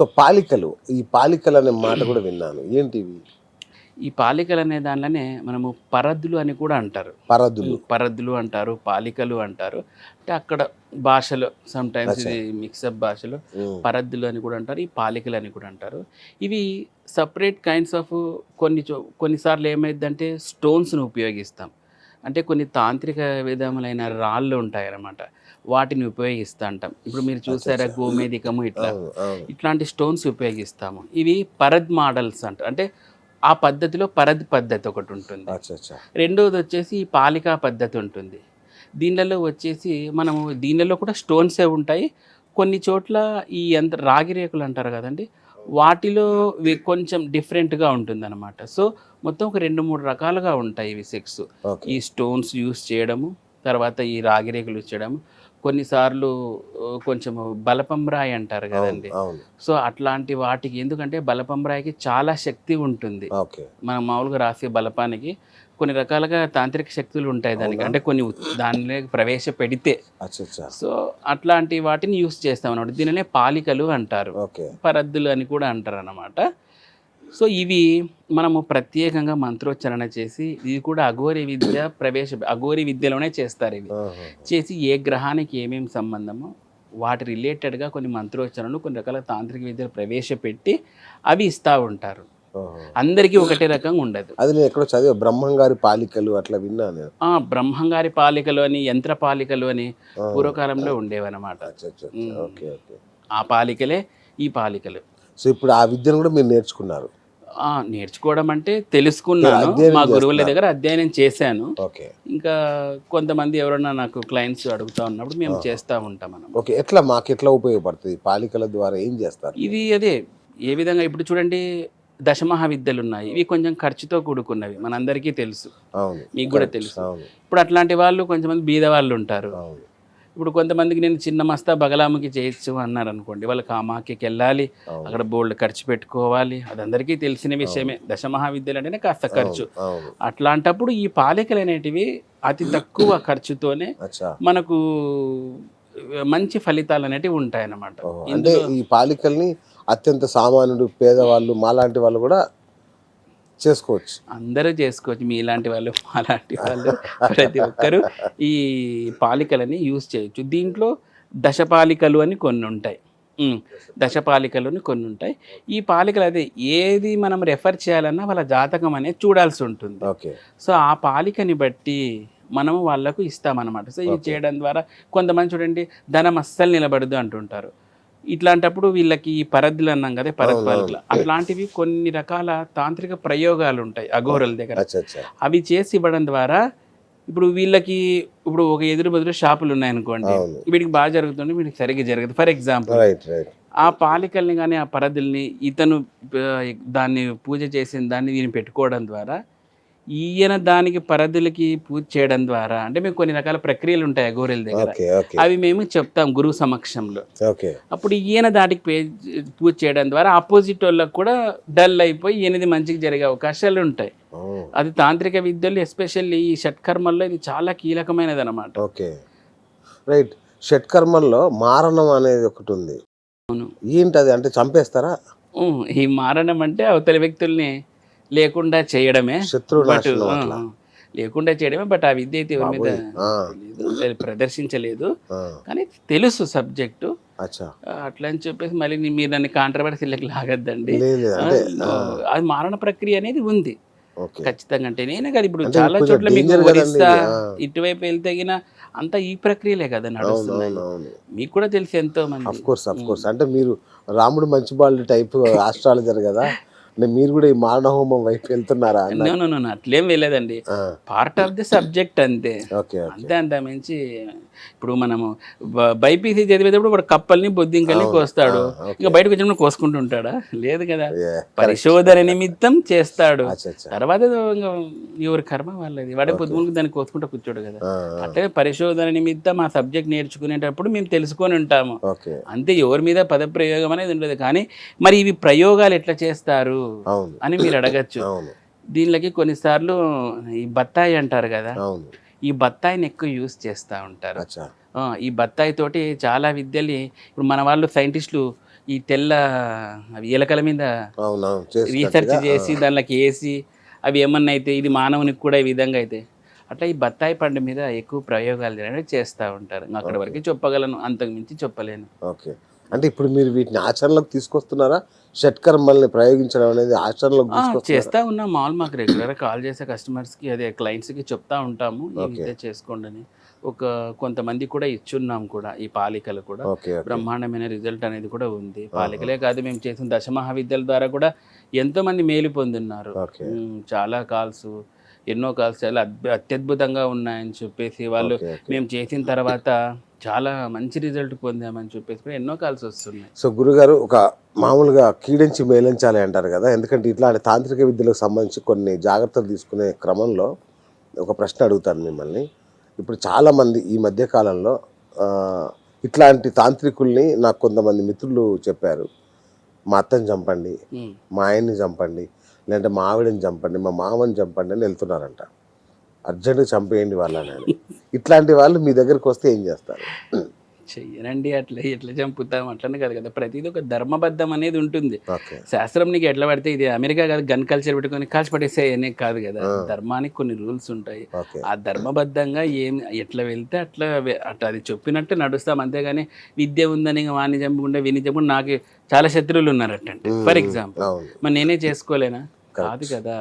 So పాలికలు ఈ పాలికలు అనే మాట కూడా విన్నాను. ఏంటివి? ఈ పాలికలు అనే దానిలోనే మనము పరద్దులు అని కూడా అంటారు. పరదులు పరద్దులు అంటారు పాలికలు అంటారు. అంటే అక్కడ భాషలో సమ్ టైమ్స్. ఇది మిక్సప్ భాషలో పరద్దులు అని కూడా అంటారు ఈ పాలికలు అని కూడా అంటారు. ఇవి సపరేట్ కైండ్స్ ఆఫ్ కొన్ని కొన్నిసార్లు ఏమైందంటే స్టోన్స్ను ఉపయోగిస్తాం. అంటే కొన్ని తాంత్రిక విధములైన రాళ్ళు ఉంటాయన్నమాట. వాటిని ఉపయోగిస్తూ అంటాం ఇప్పుడు మీరు చూసారా. గోమేధికము ఇట్లా. ఇట్లాంటి స్టోన్స్ ఉపయోగిస్తాము. ఇవి పరద్ మోడల్స్ అంటారు అంటే ఆ పద్ధతిలో పరద్ పద్ధతి ఒకటి ఉంటుంది. రెండవది వచ్చేసి ఈ పాలికా పద్ధతి ఉంటుంది. దీనిలలో వచ్చేసి మనము దీనిలో కూడా స్టోన్సే ఉంటాయి. కొన్ని చోట్ల ఈ యంత్ర రాగి రేకులు అంటారు కదండి వాటిలో కొంచెం డిఫరెంట్గా ఉంటుంది సో మొత్తం ఒక రెండు మూడు రకాలుగా ఉంటాయి ఇవి సెక్స్. ఈ స్టోన్స్ యూస్ చేయడము తర్వాత ఈ రాగి రేకులు యూస్ చేయడము. కొన్నిసార్లు కొంచెం బలపం రాయి అంటారు కదండి. సో అట్లాంటి వాటికి ఎందుకంటే బలపం రాయికి చాలా శక్తి ఉంటుంది. మనం మామూలుగా రాసే బలపానికి కొన్ని రకాలుగా తాంత్రిక శక్తులు ఉంటాయి దానికి? అంటే కొన్ని దానిలో ప్రవేశపెడితే. సో అట్లాంటి వాటిని యూస్ చేస్తాం అన్నమాట. దీనినే పాలికలు అంటారు. పరద్దులు అని కూడా అంటారు అన్నమాట సో ఇవి మనము ప్రత్యేకంగా మంత్రోచ్చరణ చేసి ఇది కూడా అఘోరి విద్య ప్రవేశ అఘోరి విద్యలోనే చేస్తారు ఇవి. చేసి ఏ గ్రహానికి ఏమేమి సంబంధమో వాటి రిలేటెడ్గా కొన్ని మంత్రోచ్చరణలు కొన్ని రకాల తాంత్రిక విద్యలు ప్రవేశపెట్టి అవి ఇస్తూ ఉంటారు. అందరికీ ఒకటే రకంగా ఉండదు. అది నేను ఎక్కడో చదివా బ్రహ్మంగారి పాలికలు అట్లా విన్నాను నేను. ఆ బ్రహ్మంగారి పాలికలు అని యంత్ర పాలికలు అని. పూర్వకాలంలో ఉండేవన్నమాట. ఆ పాలికలే ఈ పాలికలు. సో ఇప్పుడు ఆ విద్యను కూడా మీరు నేర్చుకున్నారు. నేర్చుకోవడం అంటే తెలుసుకున్నాను. మా గురువుల. దగ్గర అధ్యయనం చేశాను. ఓకే. ఇంకా కొంతమంది ఎవరన్నా నాకు క్లయింట్స్ అడుగుతా ఉన్నప్పుడు మేము. చేస్తూ ఉంటాం మనం ఓకే. ఎట్లా మాకు ఎట్లా ఉపయోగపడుతుంది? పాలికల ద్వారా ఏం చేస్తారు? ఇది అదే ఏ విధంగా ఇప్పుడు చూడండి దశమహా విద్యలు ఉన్నాయి. ఇవి కొంచెం ఖర్చుతో కూడుకున్నవి. మనందరికీ తెలుసు. మీకు కూడా. తెలుసు. ఇప్పుడు అట్లాంటి వాళ్ళు కొంతమంది బీద వాళ్ళు ఉంటారు. ఇప్పుడు కొంతమందికి నేను చిన్న మస్తా బగలాముకి చేయొచ్చు అన్నారు అనుకోండి వాళ్ళకి ఆ మాకి వెళ్ళాలి అక్కడ బోల్డ్ ఖర్చు పెట్టుకోవాలి. అది అందరికీ తెలిసిన విషయమే. దశమహావిద్యలు అంటేనే కాస్త ఖర్చు. అట్లాంటప్పుడు ఈ పాలికలు అనేటివి అతి తక్కువ ఖర్చుతోనే మనకు మంచి ఫలితాలు అనేటివి ఉంటాయన్నమాట. అంటే ఈ పాలికల్ని అత్యంత సామాన్యుడు పేదవాళ్ళు మాలాంటి వాళ్ళు కూడా చేసుకోవచ్చు. అందరూ చేసుకోవచ్చు. మీలాంటి వాళ్ళు మాలాంటి వాళ్ళు ప్రతి ఒక్కరూ ఈ పాలికలని యూజ్ చేయొచ్చు. దీంట్లో దశపాలికలు అని కొన్ని ఉంటాయి. దశపాలికలు అని కొన్ని ఉంటాయి. ఈ పాలికలు అదే ఏది మనం రెఫర్ చేయాలన్నా వాళ్ళ జాతకం అనేది చూడాల్సి ఉంటుంది. ఓకే. సో ఆ పాలికని బట్టి మనము వాళ్ళకు ఇస్తామన్నమాట. సో ఇది. చేయడం ద్వారా కొంతమంది చూడండి ధనం అస్సలు నిలబడదు అంటుంటారు. ఇట్లాంటప్పుడు వీళ్ళకి ఈ పరద్దులు అన్నాం కదా పరద్ అవును, పాలికలు అవును. అట్లాంటివి కొన్ని రకాల తాంత్రిక ప్రయోగాలు ఉంటాయి అఘోరల దగ్గర. అవి చేసి ఇవ్వడం ద్వారా ఇప్పుడు వీళ్ళకి ఇప్పుడు ఒక ఎదురు బదురు షాపులు ఉన్నాయనుకోండి వీడికి బాగా జరుగుతుంది వీడికి సరిగ్గా జరగదు. ఫర్ ఎగ్జాంపుల్ ఆ పాలికల్ని కానీ ఆ పరదుల్ని ఇతను దాన్ని పూజ చేసిన దాన్ని దీన్ని పెట్టుకోవడం ద్వారా ఈయన దానికి పరదులకి పూజ చేయడం ద్వారా అంటే మేము కొన్ని రకాల ప్రక్రియలు ఉంటాయి అఘోరీల దగ్గర. అవి మేము చెప్తాం గురువు సమక్షంలో. ఓకే. అప్పుడు ఈయన దాటికి పూజ చేయడం ద్వారా ఆపోజిట్ వాళ్ళకి కూడా డల్ అయిపోయి ఈయనది మంచిగా జరిగే అవకాశాలు ఉంటాయి. అది తాంత్రిక విద్యలు ఎస్పెషల్లీ ఈ షట్కర్మల్లో ఇది చాలా కీలకమైనది అనమాట ఓకే. రైట్. షట్కర్మల్లో మారణం అనేది ఒకటి ఉంది. అవును. ఏంటి అది అంటే చంపేస్తారా? ఈ మారణం అంటే అవతలి వ్యక్తుల్ని లేకుండా చేయడమే. శత్రు బట్ నాశనం అట్లా లేకుండా చేయడమే బట్ ఆ విద్య అయితే ఎవరి మీద ప్రదర్శించలేదు. కానీ తెలుసు సబ్జెక్టు. అట్లా అని చెప్పేసి మళ్ళీ మీరు దాన్ని కాంట్రవర్సీలకు లాగద్దండి. అది మారణ ప్రక్రియ అనేది ఉంది. ఖచ్చితంగా అంటే నేనే కదా ఇప్పుడు చాలా చోట్ల మీకు ఒరిస్సా. ఇటువైపు వెళ్తే అంతా ఈ ప్రక్రియలే కదా నడుస్తున్నాయి. మీకు కూడా తెలుసు ఎంతో మంది కోర్స్ అఫ్ కోర్స్ అంటే మీరు రాముడు మంచి బాలుడు టైప్ ఆస్ట్రాలజర్ కదా అంటే మీరు కూడా ఈ మారణ హోమం వైపు వెళ్తున్నారా అట్లేం వెళ్ళలేదండి. పార్ట్ ఆఫ్ ది సబ్జెక్ట్ అంతే. అంతే అంత మించి ఇప్పుడు మనము బైపీసీ చదివేటప్పుడు వాడు కప్పల్ని బొద్దింకల్ని. కోస్తాడు. ఇంకా బయటకు వచ్చినప్పుడు కోసుకుంటూ ఉంటాడా లేదు కదా. పరిశోధన నిమిత్తం చేస్తాడు. తర్వాత ఎవరి కర్మ వాళ్ళది. వాడే పొద్దుములకు దాన్ని కోసుకుంటూ కూర్చోడు కదా. అంటే పరిశోధన నిమిత్తం ఆ సబ్జెక్ట్ నేర్చుకునేటప్పుడు మేము తెలుసుకొని ఉంటాము. అంతే ఎవరి మీద పదప్రయోగం అనేది ఉండదు. కానీ మరి ఇవి ప్రయోగాలు ఎట్లా చేస్తారు? అని మీరు అడగచ్చు. దీనిలోకి కొన్నిసార్లు ఈ బత్తాయి అంటారు కదా ఈ బత్తాయిని ఎక్కువ యూస్ చేస్తూ ఉంటారు. ఈ బత్తాయి తోటి చాలా విద్యలు ఇప్పుడు మన వాళ్ళు సైంటిస్టులు ఈ తెల్ల అవి ఎలకల మీద రీసెర్చ్ చేసి దానిలోకి వేసి అవి ఏమన్నా అయితే ఇది మానవునికి కూడా ఈ విధంగా అయితే అట్లా ఈ బత్తాయి పండు మీద ఎక్కువ ప్రయోగాలు చేయడానికి చేస్తూ ఉంటారు. అక్కడి వరకు చెప్పగలను అంతకు మించి చెప్పలేను. ఓకే. అంటే ఇప్పుడు మీరు వీటిని ఆచరణలోకి తీసుకొస్తున్నారా? షట్కర్మల్ని ప్రయోగించడం అనేది ఆచరణలోకి ఆ, తీసుకొస్తున్నారా చేస్తా ఉన్నాం. మాల్ మాకు రెగ్యులర్గా కాల్ చేసే కస్టమర్స్కి అదే క్లయింట్స్కి చెప్తా ఉంటాము. విద్య చేసుకోండి అని. ఒక కొంతమంది కూడా ఇచ్చున్నాం కూడా ఈ పాలికలు కూడా. బ్రహ్మాండమైన రిజల్ట్ అనేది కూడా ఉంది. పాలికలే కాదు మేము చేసిన దశ మహావిద్యల ద్వారా కూడా ఎంతో మంది మేలు పొందున్నారు. చాలా కాల్స్ ఎన్నో కాల్స్ చాలా అత్యద్భుతంగా ఉన్నాయని చెప్పేసి వాళ్ళు. మేము చేసిన తర్వాత చాలా మంచి రిజల్ట్ పొందామని చెప్పేసి కూడా ఎన్నో కాల్స్ వస్తున్నాయి. సో గురుగారు ఒక మామూలుగా కీడించి మేలించాలి అంటారు కదా ఎందుకంటే ఇట్లాంటి తాంత్రిక విద్యలకు సంబంధించి కొన్ని జాగ్రత్తలు తీసుకునే క్రమంలో ఒక ప్రశ్న అడుగుతాను మిమ్మల్ని. ఇప్పుడు చాలామంది ఈ మధ్య కాలంలో ఇట్లాంటి తాంత్రికుల్ని నాకు కొంతమంది మిత్రులు చెప్పారు. మా అత్తని చంపండి. మా ఆయన్ని చంపండి లేదంటే మా ఆవిడని చంపండి మా మామని చంపండి అని వెళ్తున్నారంట. అర్జెంటుగా చంపేయండి వాళ్ళని ఇట్లాంటి వాళ్ళు మీ దగ్గరికి వస్తే ఏం చేస్తారు? చెయ్యనండి అట్లా ఎట్లా చంపుతాం అట్లనే కాదు కదా. ప్రతిదీ ఒక ధర్మబద్ధం అనేది ఉంటుంది. శాస్త్రం నీకు ఎట్లా పడితే ఇది. అమెరికా కాదు గన్ కల్చర్ పెట్టుకొని కాల్చి పడేసే అనే కాదు కదా. ధర్మానికి కొన్ని రూల్స్ ఉంటాయి. ఆ ధర్మబద్ధంగా ఏం ఎట్లా వెళ్తే అట్లా అట్లా అది చెప్పినట్టు నడుస్తాం. అంతేగాని విద్య ఉందని వాణ్ణి చంపుకుంటే విని చంపుకుంటే నాకు చాలా శత్రువులు ఉన్నారటంటే ఫర్ ఎగ్జాంపుల్. మరి నేనే చేసుకోలేనా? కాదు కదా.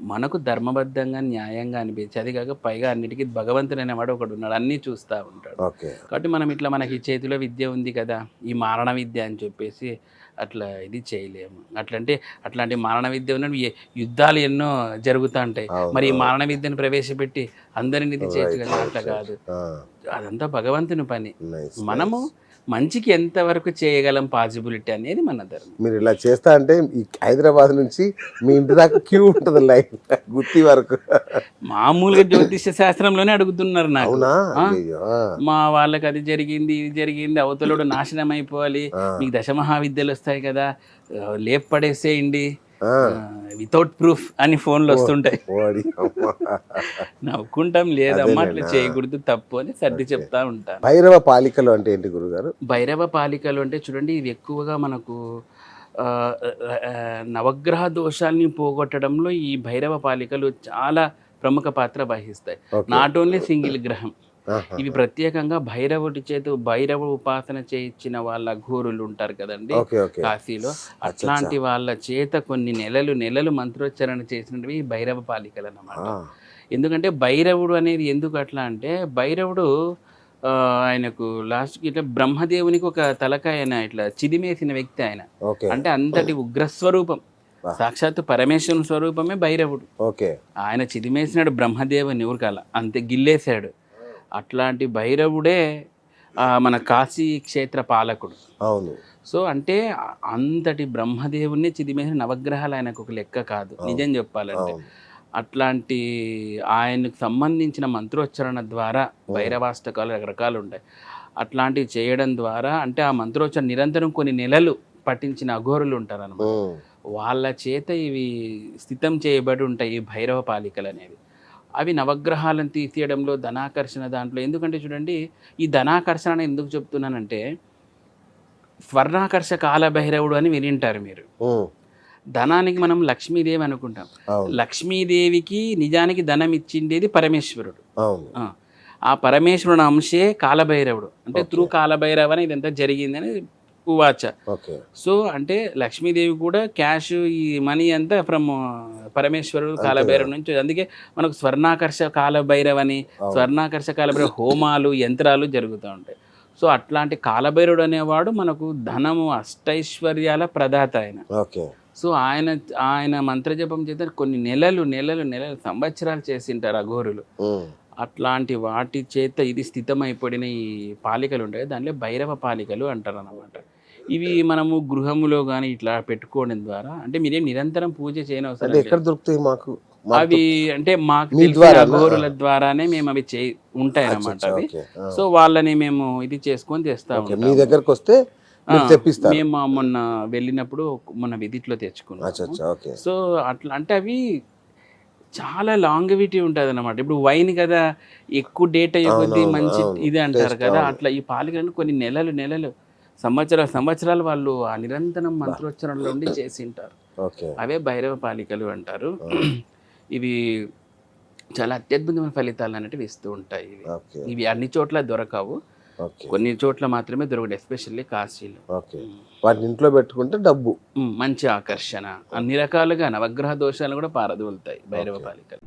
మనకు ధర్మబద్ధంగా న్యాయంగా అనిపించి అది కాక పైగా అన్నిటికీ భగవంతుడు అనేవాడు ఒకడు ఉన్నాడు అన్నీ చూస్తూ ఉంటాడు. కాబట్టి మనం ఇట్లా మనకి చేతిలో విద్య ఉంది కదా ఈ మారణ విద్య అని చెప్పేసి అట్లా ఇది చేయలేము. అట్లంటే అట్లాంటి మారణ విద్య ఏ- యుద్ధాలు ఎన్నో జరుగుతూ ఉంటాయి. మరి ఈ మారణ విద్యను ప్రవేశపెట్టి అందరిని ఇది చేయొచ్చు కదా అట్లా కాదు. అదంతా భగవంతుని పని. మనము మంచికి ఎంతవరకు చేయగలం పాసిబిలిటీ అనేది మన ధర్మం. మీరు ఇలా చేస్తా అంటే ఈ హైదరాబాద్ నుంచి మీ ఇంటి దాకా క్యూ ఉంటుంది లైన్ గుత్తి వరకు. మామూలుగా జ్యోతిష్య శాస్త్రంలోనే అడుగుతున్నారు నాకు. మా వాళ్ళకి అది జరిగింది ఇది జరిగింది అవతలుడు నాశనం అయిపోవాలి. మీకు దశమహావిద్యలు వస్తాయి కదా ఆ, లేపు పడేసేయండి ఆ, వితౌట్ ప్రూఫ్ అని ఫోన్లు వస్తుంటాయి. నవ్వుకుంటాం లేదమ్మా అట్లా. చేయకూడదు తప్పు అని సర్ది చెప్తా ఉంటాను భైరవ పాలికలు అంటే ఏంటి గురుగారు భైరవ పాలికలు అంటే చూడండి ఇవి ఎక్కువగా మనకు నవగ్రహ దోషాల్ని పోగొట్టడంలో ఈ భైరవ పాలికలు చాలా ప్రముఖ పాత్ర వహిస్తాయి. నాట్ ఓన్లీ సింగిల్ గ్రహం. ఇవి ప్రత్యేకంగా భైరవుడి చేత భైరవ ఉపాసన చేయించిన వాళ్ళ ఘోరులు ఉంటారు కదండి. కాశీలో. అట్లాంటి వాళ్ళ చేత కొన్ని నెలలు నెలలు మంత్రోచ్చారణ చేసినవి భైరవ పాలికలు అన్నమాట ఎందుకంటే భైరవుడు అనేది ఎందుకు అట్లా అంటే భైరవుడు ఆయనకు లాస్ట్కి ఇట్లా బ్రహ్మదేవునికి ఒక తలకాయ ఆయన ఇట్లా చిదిమేసిన వ్యక్తి ఆయన. అంటే అంతటి ఉగ్రస్వరూపం. వా. సాక్షాత్తు పరమేశ్వరుని స్వరూపమే భైరవుడు. ఓకే. ఆయన చిదిమేసినాడు బ్రహ్మదేవుని ఊరికాల. అంతే గిల్లేశాడు. అట్లాంటి భైరవుడే మన కాశీ క్షేత్ర పాలకుడు. అవును. సో అంటే అంతటి బ్రహ్మదేవుణ్ణి చిదిమేసిన నవగ్రహాలు ఆయనకు ఒక లెక్క కాదు. నిజం చెప్పాలంటే. అట్లాంటి ఆయనకు సంబంధించిన మంత్రోచ్చరణ ద్వారా భైరవాష్టకాలు రకరకాలు ఉంటాయి. అట్లాంటివి చేయడం ద్వారా అంటే ఆ మంత్రోచ్చరణ నిరంతరం కొన్ని నెలలు పఠించిన అఘోరులు ఉంటారు అనమాట ఉమ్, వాళ్ళ చేత ఇవి స్థితం చేయబడి ఉంటాయి ఈ భైరవ పాలికలు అనేవి. అవి నవగ్రహాలను తీసేయడంలో ధనాకర్షణ దాంట్లో. ఎందుకంటే చూడండి ఈ ధనాకర్షణ ఎందుకు చెప్తున్నానంటే స్వర్ణాకర్ష కాలభైరవుడు అని వినింటారు మీరు. ధనానికి మనం లక్ష్మీదేవి అనుకుంటాం. లక్ష్మీదేవికి నిజానికి ధనం ఇచ్చిండేది పరమేశ్వరుడు. ఆ పరమేశ్వరుని అంశే కాలభైరవుడు. అంటే త్రూ కాలభైరవ అని ఇదంతా జరిగిందని ఉవాచ సో అంటే లక్ష్మీదేవి కూడా క్యాష్ ఈ మనీ అంతా ఫ్రమ్ పరమేశ్వరుడు కాలభైరవ నుంచి. అందుకే మనకు స్వర్ణాకర్ష కాలభైరవ అని స్వర్ణాకర్ష కాలభైరవ హోమాలు యంత్రాలు జరుగుతూ ఉంటాయి. సో అట్లాంటి కాలభైరుడు అనేవాడు మనకు ధనము అష్టైశ్వర్యాల ప్రదాత ఆయన. సో ఆయన ఆయన మంత్రజపం చేత కొన్ని నెలలు నెలలు నెలలు సంవత్సరాలు చేసింటారు అఘోరులు. అట్లాంటి వాటి చేత ఇది స్థితమైపడిన ఈ పాలికలు ఉంటాయి. దానిలో భైరవ పాలికలు అంటారు అన్నమాట ఇవి మనము గృహములో కానీ ఇట్లా పెట్టుకోవడం ద్వారా అంటే మీరేం నిరంతరం పూజ చేయని అవసరం. ఎక్కడ దొరుకుతాయి మాకు? అవి అంటే మాకు మీ తెలిసిన ద్వారానా? అఘోరుల ద్వారానే మేము అవి చే ఉంటాయి అన్నమాట అవి. సో వాళ్ళని మేము ఇది చేసుకొని తెస్తా ఓకే ఉంటాం మీ దగ్గరకు వస్తే మేము మొన్న వెళ్ళినప్పుడు మొన్న విధిట్లో తెచ్చుకున్నాం సో అట్లా అంటే అవి చాలా లాంగివిటీ ఉంటుంది అనమాట ఇప్పుడు వైన్ కదా ఎక్కువ డేట్ అయ్యే కొద్దీ మంచి. ఇది అంటారు కదా. అట్లా ఈ పాలికలను కొన్ని నెలలు నెలలు సంవత్సర సంవత్సరాలు వాళ్ళు ఆ నిరంతరం మంత్రోచ్చరణలో ఉండి చేసింటారు. అవే భైరవ పాలికలు అంటారు. ఇవి చాలా అత్యద్భుతమైన ఫలితాలు అనేటివి ఇస్తూ ఉంటాయి ఇవి. ఇవి అన్ని చోట్ల దొరకవు. కొన్ని చోట్ల మాత్రమే దొరకదు ఎస్పెషల్లీ కాశీలో. వాటిని ఇంట్లో పెట్టుకుంటే డబ్బు. మంచి ఆకర్షణ. అన్ని రకాలుగా నవగ్రహ దోషాలు కూడా పారదోలుతాయి భైరవ పాలికలు.